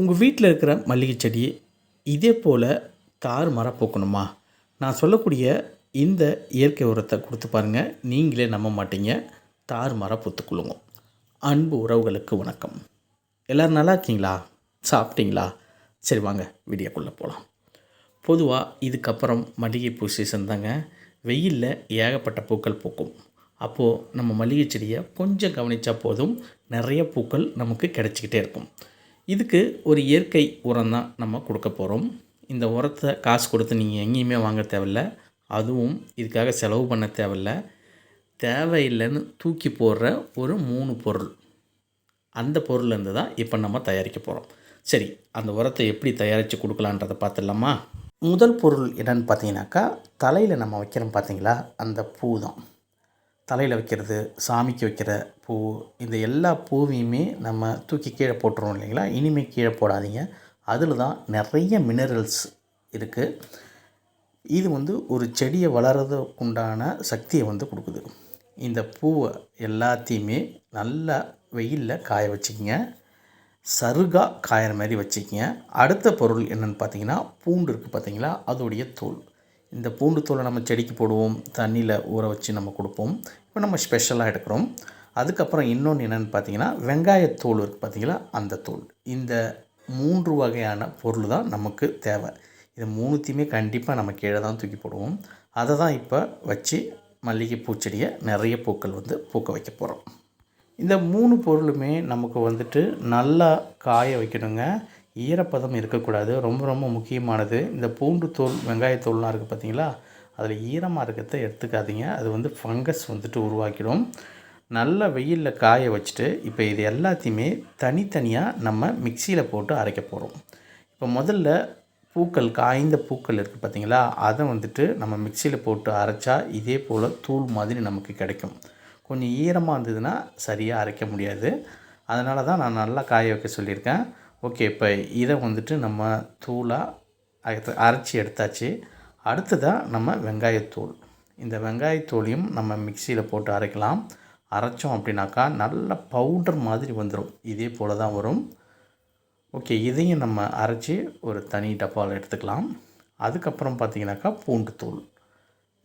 உங்கள் வீட்டில் இருக்கிற மல்லிகை செடி இதே போல் தார் மரம் பூக்கணுமா? நான் சொல்லக்கூடிய இந்த இயற்கை உரத்தை கொடுத்து பாருங்கள் நீங்களே நம்ப மாட்டீங்க. தார் மரம் பூத்துக்குள்ளுங்க. அன்பு உறவுகளுக்கு வணக்கம். எல்லோரும் நல்லா இருக்கீங்களா? சாப்பிட்டீங்களா? சரி வாங்க வீடியோக்குள்ளே போகலாம் பொதுவாக இதுக்கப்புறம் மல்லிகைப்பூ சீசன் தாங்க. வெயிலில் ஏகப்பட்ட பூக்கள் பூக்கும். அப்போது நம்ம மல்லிகை செடியை கொஞ்சம் கவனித்தா போதும். நிறைய பூக்கள் நமக்கு கிடைச்சிக்கிட்டே இருக்கும். இதுக்கு ஒரு இயற்கை உரம் தான் நம்ம கொடுக்க போகிறோம் இந்த உரத்தை காசு கொடுத்து நீங்கள் எங்கேயுமே வாங்க தேவையில்ல. அதுவும் இதுக்காக செலவு பண்ண தேவையில்ல. தேவையில்லைன்னு தூக்கி போடுற ஒரு மூணு பொருள். அந்த பொருள்லேருந்து தான் இப்போ நம்ம தயாரிக்க போகிறோம் சரி அந்த உரத்தை எப்படி தயாரித்து கொடுக்கலான்றதை பார்த்துடலாமா? முதல் பொருள் என்னன்னு பார்த்தீங்கன்னாக்கா தலையில் நம்ம வைக்கிறோம் பார்த்தீங்களா? அந்த பூ தான். தலையில் வைக்கிறது சாமிக்கு வைக்கிற பூ இந்த எல்லா பூவையுமே நம்ம தூக்கி கீழே போட்டுருவோம் இல்லைங்களா? இனிமேல் கீழே போடாதீங்க. அதில் தான் நிறைய மினரல்ஸ் இருக்குது இது வந்து ஒரு செடியை வளர்கிறதுக்குண்டான சக்தியை வந்து கொடுக்குது. இந்த பூவை எல்லாத்தையுமே நல்லா வெயிலில் காய வச்சுக்கிங்க. சருகா காயிற மாதிரி வச்சுக்கிங்க. அடுத்த பொருள் என்னென்னு பார்த்தீங்கன்னா பூண்டு இருக்குது பார்த்தீங்களா? அதோடைய தோல். இந்த பூண்டு தோலை நம்ம செடிக்கு போடுவோம் தண்ணியில் ஊற வச்சு நம்ம கொடுப்போம். இப்போ நம்ம ஸ்பெஷலாக எடுக்கிறோம். அதுக்கப்புறம் இன்னொன்று என்னென்னு பார்த்தீங்கன்னா வெங்காயத்தோல் இருக்குது பார்த்தீங்களா? அந்த தோல். இந்த மூன்று வகையான பொருள் தான் நமக்கு தேவை. இது மூணுத்தையுமே கண்டிப்பாக நம்ம கீழே தான் தூக்கி போடுவோம். அதை தான் இப்போ வச்சு மல்லிகை பூச்செடியை நிறைய பூக்கள் வந்து பூக்க வைக்க போகிறோம் இந்த மூணு பொருளுமே நமக்கு வந்துட்டு நல்லா காய வைக்கணுங்க. ஈரப்பதம் இருக்கக்கூடாது. ரொம்ப ரொம்ப முக்கியமானது. இந்த பூண்டு தோல் வெங்காயத்தோல்லாம் இருக்குது பார்த்தீங்களா? அதில் ஈரமாக இருக்கிறத எடுத்துக்காதீங்க. அது வந்து ஃபங்கஸ் வந்துட்டு உருவாக்கிடும். நல்ல வெயிலில் காய வச்சுட்டு இப்போ இது எல்லாத்தையுமே தனித்தனியாக நம்ம மிக்சியில் போட்டு அரைக்க போகிறோம் இப்போ முதல்ல பூக்கள் காய்ந்த பூக்கள் இருக்குது பார்த்தீங்களா? அதை வந்துட்டு நம்ம மிக்சியில் போட்டு அரைச்சா இதே போல் தூள் மாதிரி நமக்கு கிடைக்கும். கொஞ்சம் ஈரமாக இருந்ததுன்னா சரியாக அரைக்க முடியாது. அதனால தான் நான் நல்லா காய வைக்க சொல்லியிருக்கேன். ஓகே இப்போ இதை வந்துட்டு நம்ம தூளாக அரைச்சி எடுத்தாச்சு. அடுத்ததாக நம்ம வெங்காயத்தூள். இந்த வெங்காயத்தூளையும் நம்ம மிக்சியில் போட்டு அரைக்கலாம். அரைச்சோம் அப்படின்னாக்கா நல்ல பவுடர் மாதிரி வந்துடும் இதே போல் தான் வரும். ஓகே இதையும் நம்ம அரைச்சி ஒரு தனி டப்பாவில் எடுத்துக்கலாம். அதுக்கப்புறம் பார்த்திங்கனாக்கா பூண்டு தூள்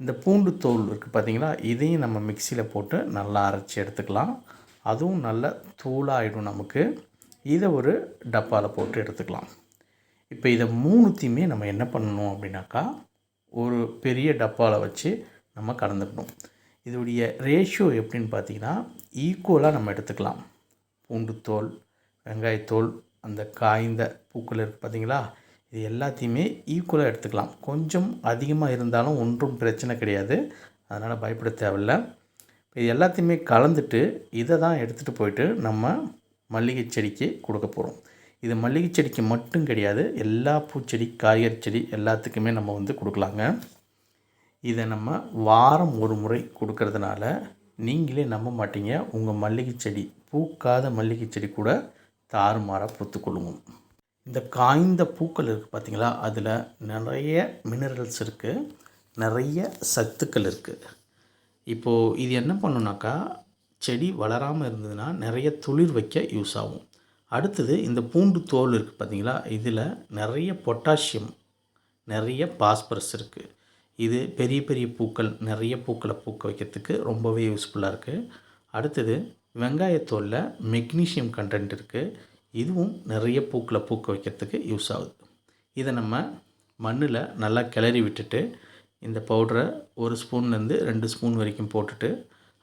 இந்த பூண்டு தோல் இருக்குது பார்த்திங்களா இதையும் நம்ம மிக்சியில் போட்டு நல்லா அரைச்சி எடுத்துக்கலாம். அதுவும் நல்ல தூளாகிடும் நமக்கு. இதை ஒரு டப்பாவில் போட்டு எடுத்துக்கலாம். இப்போ இதை மூணுத்தையுமே நம்ம என்ன பண்ணணும் அப்படின்னாக்கா ஒரு பெரிய டப்பாவில் வச்சு நம்ம கலந்துக்கணும். இதோடைய ரேஷியோ எப்படின்னு பார்த்தீங்கன்னா ஈக்குவலாக நம்ம எடுத்துக்கலாம். பூண்டு தோல் வெங்காயத்தோல் அந்த காய்ந்த பூக்கள் இருக்குது பார்த்தீங்களா? இது எல்லாத்தையுமே ஈக்குவலாக எடுத்துக்கலாம். கொஞ்சம் அதிகமாக இருந்தாலும் ஒன்றும் பிரச்சனை கிடையாது. அதனால் பயப்பட தேவையில்ல. இது எல்லாத்தையுமே கலந்துட்டு இதை தான் எடுத்துகிட்டு போயிட்டு நம்ம மல்லிகை செடிக்கு கொடுக்க போகிறோம் இது மல்லிகை செடிக்கு மட்டும் கிடையாது எல்லா பூச்செடி காய்கறி செடி எல்லாத்துக்குமே நம்ம வந்து கொடுக்கலாங்க. இதை நம்ம வாரம் ஒரு முறை கொடுக்கறதுனால நீங்களே நம்ப மாட்டீங்க. உங்கள் மல்லிகை செடி பூக்காத மல்லிகை செடி கூட தாறுமாறாக பூத்துக்கொள்ளுவோம் இந்த காய்ந்த பூக்கள் இருக்குது பார்த்திங்களா அதில் நிறைய மினரல்ஸ் இருக்குது நிறைய சத்துக்கள் இருக்குது இப்போது இது என்ன பண்ணுனாக்கா செடி வளராமல் இருந்ததுன்னா நிறைய துளிர் வைக்க யூஸ் ஆகும். அடுத்தது இந்த பூண்டு தோல் இருக்குது பார்த்திங்களா? இதில் நிறைய பொட்டாசியம் நிறைய பாஸ்பரஸ் இருக்குது இது பெரிய பெரிய பூக்கள் நிறைய பூக்களை பூக்க வைக்கிறதுக்கு ரொம்பவே யூஸ்ஃபுல்லாக இருக்குது அடுத்தது வெங்காயத்தோலில் மெக்னீஷியம் கண்டென்ட் இருக்குது இதுவும் நிறைய பூக்களை பூக்க வைக்கிறதுக்கு யூஸ் ஆகுது. இதை நம்ம மண்ணில் நல்லா கிளறி விட்டுட்டு இந்த பவுடரை ஒரு ஸ்பூன்லேருந்து ரெண்டு ஸ்பூன் வரைக்கும் போட்டுட்டு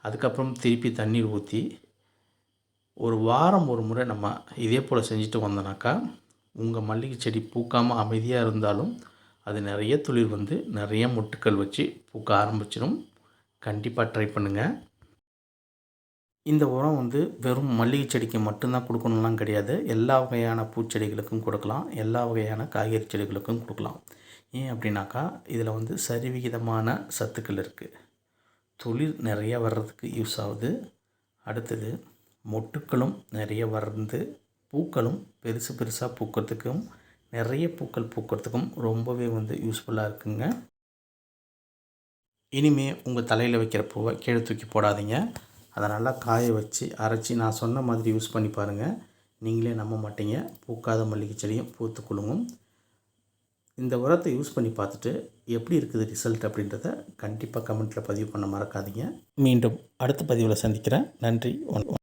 அதுக்கப்புறம் திருப்பி தண்ணீர் ஊற்றி ஒரு வாரம் ஒரு முறை நம்ம இதே போல் செஞ்சுட்டு வந்தோனாக்கா உங்கள் மல்லிகை செடி பூக்காமல் அமைதியாக இருந்தாலும் அது நிறைய துளிர் வந்து நிறைய மொட்டுக்கள் வச்சு பூக்க ஆரம்பிச்சிடும் கண்டிப்பாக ட்ரை பண்ணுங்கள் இந்த உரம் வந்து வெறும் மல்லிகை செடிக்கு மட்டும்தான் கொடுக்கணும்லாம் கிடையாது. எல்லா வகையான பூச்செடிகளுக்கும் கொடுக்கலாம். எல்லா வகையான காய்கறி செடிகளுக்கும் கொடுக்கலாம். ஏன் அப்படின்னாக்கா இதில் வந்து சரிவிகிதமான சத்துக்கள் இருக்குது துளிர் நிறைய வர்றதுக்கு யூஸ் ஆகுது. அடுத்தது மொட்டுக்களும் நிறைய வளர்ந்து பூக்களும் பெருசு பெருசாக பூக்கிறதுக்கும் நிறைய பூக்கள் பூக்கிறதுக்கும் ரொம்பவே வந்து யூஸ்ஃபுல்லாக இருக்குங்க. இனிமே உங்கள் தலையில் வைக்கிற பூவை கீழே தூக்கி போடாதீங்க. அதை நல்லா காய வச்சு அரைச்சி நான் சொன்ன மாதிரி யூஸ் பண்ணி பாருங்கள் நீங்களே நம்ப மாட்டீங்க. பூக்காத மல்லிகை செடியும் பூத்து குலுங்கும். இந்த உரத்தை யூஸ் பண்ணி பார்த்துட்டு எப்படி இருக்குது ரிசல்ட் அப்படின்றத கண்டிப்பாக கமெண்ட்டில் பதிவு பண்ண மறக்காதீங்க. மீண்டும் அடுத்த பதிவில் சந்திக்கிறேன். நன்றி வணக்கம்.